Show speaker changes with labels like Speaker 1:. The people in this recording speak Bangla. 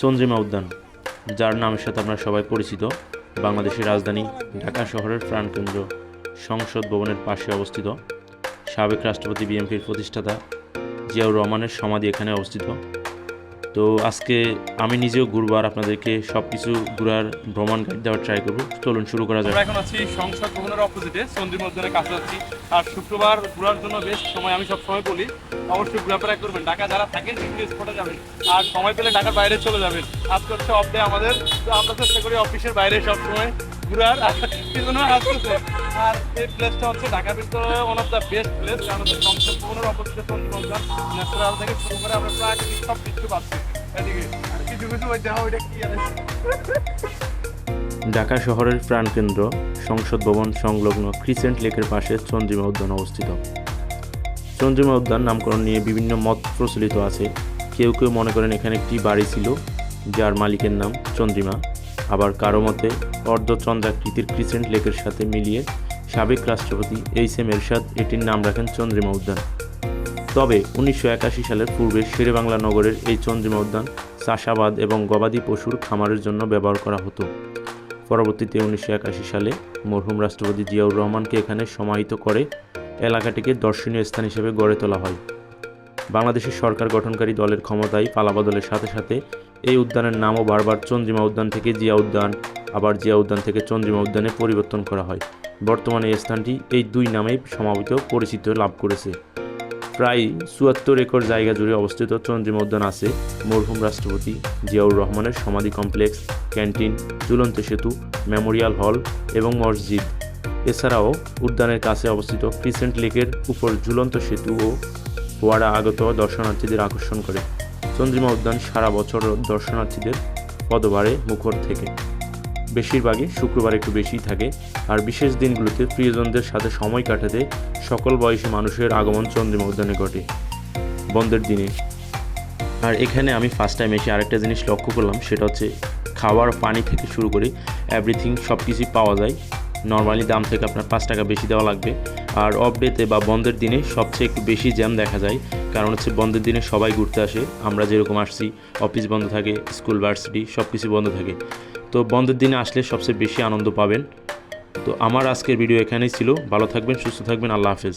Speaker 1: চন্দ্রিমা উদ্যান, যার নামের সাথে আপনারা সবাই পরিচিত, বাংলাদেশের রাজধানী ঢাকা শহরের প্রাণকেন্দ্র সংসদ ভবনের পাশে অবস্থিত। সাবেক রাষ্ট্রপতি বিএনপির প্রতিষ্ঠাতা জিয়াউর রহমানের সমাধি এখানে অবস্থিত। তো আজকে আমি নিজেও ঘুরবো আর আপনাদেরকে সব কিছু ঘুরার ভ্রমণ গাইড দেওয়ার ট্রাই করব। চলুন শুরু করা যাক।
Speaker 2: এখন আছি সংসদ ভবনের অপোজিটে চন্দ্রী মধ্যে কাছে যাচ্ছি আর শুক্রবার ঘুরার জন্য বেশ সময় আমি সব সময় বলি, অবশ্যই ঘোরাফেরা করবেন। ঢাকা যারা থাকেন স্পটে যাবেন। আর সময় পেলে ঢাকার বাইরে চলে যাবেন। আজকে হচ্ছে অফ ডে আমাদের। তো আমরা চেষ্টা করি অফিসের বাইরে সব সময় ঘোরার আসতেছে। আর এই প্লেসটা হচ্ছে ভিতরে one of the best place কারণ হচ্ছে ন্যাচারাল থেকে শুরু করে আমরা প্রাকৃতিক সব কিছু পাচ্ছি। এদিকে কিছু কিছু ওই ওইটা কি
Speaker 1: ঢাকা শহরের প্রাণকেন্দ্র, সংসদ ভবন সংলগ্ন ক্রিসেন্ট লেকের পাশে চন্দ্রিমা উদ্যান অবস্থিত। চন্দ্রিমা উদ্যান নামকরণ নিয়ে বিভিন্ন মত প্রচলিত আছে। কেউ কেউ মনে করেন এখানে একটি বাড়ি ছিল, যার মালিকের নাম চন্দ্রিমা। আবার কারও মতে অর্ধচন্দ্রাকৃতির ক্রিসেন্ট লেকের সাথে মিলিয়ে সাবেক রাষ্ট্রপতি এইচ এম এরশাদ এটির নাম রাখেন চন্দ্রিমা উদ্যান। তবে উনিশশো একাশি সালের পূর্বে শেরেবাংলা নগরের এই চন্দ্রিমা উদ্যান চাষাবাদ এবং গবাদি পশুর খামারের জন্য ব্যবহার করা হতো। পরবর্তীতে উনিশশো একাশি সালে মরহুম রাষ্ট্রপতি জিয়াউর রহমানকে এখানে সমাহিত করে এলাকাটিকে দর্শনীয় স্থান হিসেবে গড়ে তোলা হয়। বাংলাদেশের সরকার গঠনকারী দলের ক্ষমতায় পালাবদলের সাথে সাথে এই উদ্যানের নামও বারবার চন্দ্রিমা উদ্যান থেকে জিয়া উদ্যান, আবার জিয়া উদ্যান থেকে চন্দ্রিমা উদ্যানে পরিবর্তন করা হয়। বর্তমানে এই স্থানটি এই দুই নামেই সমাহিত পরিচিত লাভ করেছে। প্রায় চুয়াত্তর একর জায়গা জুড়ে অবস্থিত চন্দ্রিমা উদ্যান আছে মরহুম রাষ্ট্রপতি জিয়াউর রহমানের সমাধি কমপ্লেক্স, ক্যান্টিন, ঝুলন্ত সেতু, মেমোরিয়াল হল এবং মসজিদ। এছাড়াও উদ্যানের কাছে অবস্থিত ক্রিসেন্ট লেকের উপর ঝুলন্ত সেতু ও ফোয়ারা আগত দর্শনার্থীদের আকর্ষণ করে। চন্দ্রিমা উদ্যান সারা বছর দর্শনার্থীদের পদবারে মুখর থেকে। বেশিরভাগই শুক্রবার একটু বেশিই থাকে, আর বিশেষ দিনগুলোতে প্রিয়জনদের সাথে সময় কাটাতে সকল বয়সী মানুষের আগমন চন্দ্রিমা উদ্যানে ঘটে। বন্ধের দিনে। আর এখানে আমি ফার্স্ট টাইম এসে আরেকটা জিনিস লক্ষ্য করলাম, সেটা হচ্ছে খাবার পানি থেকে শুরু করে এভরিথিং সব কিছুই পাওয়া যায়। নর্মালি দাম থেকে আপনার পাঁচ টাকা বেশি দেওয়া লাগবে। আর অফ ডেতে বা বন্ধের দিনে সবচেয়ে একটু বেশি জ্যাম দেখা যায়। কারণ হচ্ছে বন্ধের দিনে সবাই ঘুরতে আসে। আমরা যেরকম আসছি অফিস বন্ধ থাকে স্কুল ভার্সিটি সব কিছু বন্ধ থাকে। তো বন্ধের দিনে আসলে সবচেয়ে বেশি আনন্দ পাবেন। তো আমার আজকের ভিডিও এখানেই ছিল। ভালো থাকবেন, সুস্থ থাকবেন, আল্লাহ হাফেজ।